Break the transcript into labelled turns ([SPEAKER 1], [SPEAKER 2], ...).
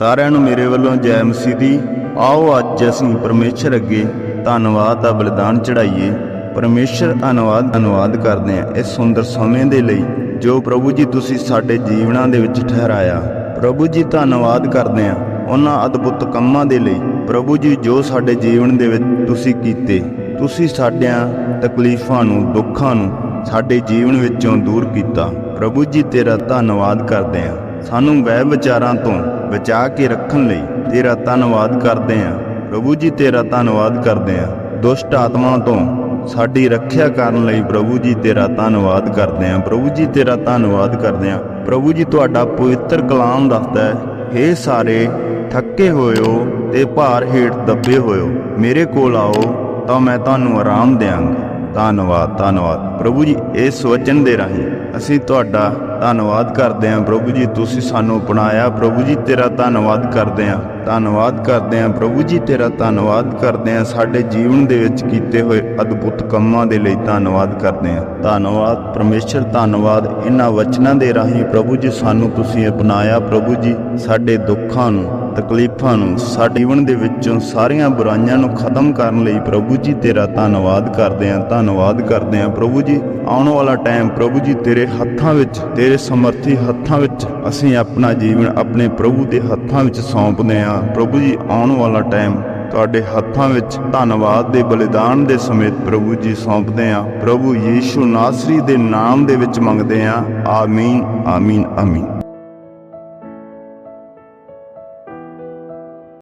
[SPEAKER 1] ਸਾਰਿਆਂ ਨੂੰ ਮੇਰੇ ਵੱਲੋਂ ਜੈ ਮਸੀਹ ਦੀ, ਆਓ ਅੱਜ ਅਸੀਂ ਪਰਮੇਸ਼ਰ ਅੱਗੇ ਧੰਨਵਾਦ ਦਾ ਬਲਿਦਾਨ ਚੜਾਈਏ ਪਰਮੇਸ਼ਰ ਧੰਨਵਾਦ ਧੰਨਵਾਦ ਕਰਦੇ ਹਾਂ ਇਸ ਸੁੰਦਰ ਸਮੇਂ ਦੇ ਲਈ ਜੋ ਪ੍ਰਭੂ ਜੀ ਤੁਸੀਂ ਸਾਡੇ ਜੀਵਨਾਂ ਦੇ ਵਿੱਚ ਠਹਿਰਾਇਆ। ਪ੍ਰਭੂ ਜੀ ਧੰਨਵਾਦ ਕਰਦੇ ਹਾਂ ਉਹਨਾਂ ਅਦਭੁਤ ਕੰਮਾਂ ਦੇ ਲਈ। ਪ੍ਰਭੂ ਜੀ ਜੋ ਸਾਡੇ ਜੀਵਨ ਦੇ ਵਿੱਚ ਤੁਸੀਂ ਕੀਤੇ, ਤੁਸੀਂ ਸਾਡਿਆਂ ਤਕਲੀਫਾਂ ਨੂੰ, ਦੁੱਖਾਂ ਨੂੰ ਸਾਡੇ ਜੀਵਨ ਵਿੱਚੋਂ ਦੂਰ ਕੀਤਾ। ਪ੍ਰਭੂ ਜੀ ਤੇਰਾ ਧੰਨਵਾਦ ਕਰਦੇ ਹਾਂ। ਸਾਨੂੰ ਵਹਿ ਵਿਚਾਰਾਂ ਤੋਂ ਬਚਾ ਕੇ ਰੱਖਣ ਲਈ ਤੇਰਾ ਧੰਨਵਾਦ ਕਰਦੇ ਹਾਂ। ਪ੍ਰਭੂ ਜੀ, ਤੇਰਾ ਧੰਨਵਾਦ ਕਰਦੇ ਹਾਂ। ਦੁਸ਼ਟ ਆਤਮਾ ਤੋਂ ਸਾਡੀ ਰੱਖਿਆ ਕਰਨ ਲਈ ਪ੍ਰਭੂ ਜੀ, ਤੇਰਾ ਧੰਨਵਾਦ ਕਰਦੇ ਹਾਂ। ਪ੍ਰਭੂ ਜੀ, ਤੇਰਾ ਧੰਨਵਾਦ ਕਰਦੇ ਹਾਂ। ਪ੍ਰਭੂ ਜੀ, ਤੁਹਾਡਾ ਪਵਿੱਤਰ ਕਲਾਮ ਦੱਸਦਾ ਹੈ, ਹੇ ਸਾਰੇ ਥੱਕੇ ਹੋਇਓ ਤੇ ਭਾਰ ਹੇਠ ਦੱਬੇ ਹੋਇਓ ਮੇਰੇ ਕੋਲ ਆਓ ਤਾਂ ਮੈਂ ਤੁਹਾਨੂੰ ਆਰਾਮ ਦਿਆਂਗਾ। ਧੰਨਵਾਦ ਧੰਨਵਾਦ। ਪ੍ਰਭੂ ਜੀ, ਇਸ ਵਚਨ ਦੇ ਰਾਹੀਂ ਅਸੀਂ ਤੁਹਾਡਾ ਧੰਨਵਾਦ ਕਰਦੇ ਹਾਂ। ਪ੍ਰਭੂ ਜੀ, ਤੁਸੀਂ ਸਾਨੂੰ ਅਪਣਾਇਆ। ਪ੍ਰਭੂ ਜੀ, ਤੇਰਾ ਧੰਨਵਾਦ ਕਰਦੇ ਹਾਂ। ਧੰਨਵਾਦ ਕਰਦੇ ਹਾਂ। ਪ੍ਰਭੂ ਜੀ, ਤੇਰਾ ਧੰਨਵਾਦ ਕਰਦੇ ਹਾਂ। ਸਾਡੇ ਜੀਵਨ ਦੇ ਵਿੱਚ ਕੀਤੇ ਹੋਏ ਅਦਭੁਤ ਕੰਮਾਂ ਦੇ ਲਈ ਧੰਨਵਾਦ ਕਰਦੇ ਹਾਂ। ਧੰਨਵਾਦ, ਪਰਮੇਸ਼ਰ, ਧੰਨਵਾਦ। ਇਹਨਾਂ ਵਚਨਾਂ ਦੇ ਰਾਹੀਂ ਪ੍ਰਭੂ ਜੀ, ਸਾਨੂੰ ਤੁਸੀਂ ਅਪਣਾਇਆ। ਪ੍ਰਭੂ ਜੀ, ਸਾਡੇ ਦੁੱਖਾਂ ਨੂੰ ਤਕਲੀਫਾਂ ਨੂੰ ਸਾਡੇ ਜੀਵਨ ਦੇ ਵਿੱਚੋਂ ਸਾਰੀਆਂ ਬੁਰਾਈਆਂ ਨੂੰ ਖਤਮ ਕਰਨ ਲਈ ਪ੍ਰਭੂ ਜੀ ਤੇਰਾ ਧੰਨਵਾਦ ਕਰਦੇ ਹਾਂ, ਧੰਨਵਾਦ ਕਰਦੇ ਹਾਂ ਪ੍ਰਭੂ ਜੀ। ਆਉਣ ਵਾਲਾ ਟਾਈਮ ਪ੍ਰਭੂ ਜੀ ਤੇਰੇ ਹੱਥਾਂ ਵਿੱਚ, ਤੇਰੇ ਸਮਰਥੀ ਹੱਥਾਂ ਵਿੱਚ ਅਸੀਂ ਆਪਣਾ ਜੀਵਨ ਆਪਣੇ ਪ੍ਰਭੂ ਦੇ ਹੱਥਾਂ ਵਿੱਚ ਸੌਂਪਦੇ ਹਾਂ। ਪ੍ਰਭੂ ਜੀ, ਆਉਣ ਵਾਲਾ ਟਾਈਮ ਤੁਹਾਡੇ ਹੱਥਾਂ ਵਿੱਚ ਧੰਨਵਾਦ ਦੇ ਬਲੀਦਾਨ ਦੇ ਸਮੇਤ ਪ੍ਰਭੂ ਜੀ ਸੌਂਪਦੇ ਹਾਂ। ਪ੍ਰਭੂ ਯੀਸ਼ੂ ਨਾਸਰੀ ਦੇ ਨਾਮ ਦੇ ਵਿੱਚ ਮੰਗਦੇ ਹਾਂ। ਆਮੀਨ ਆਮੀਨ ਆਮੀਨ।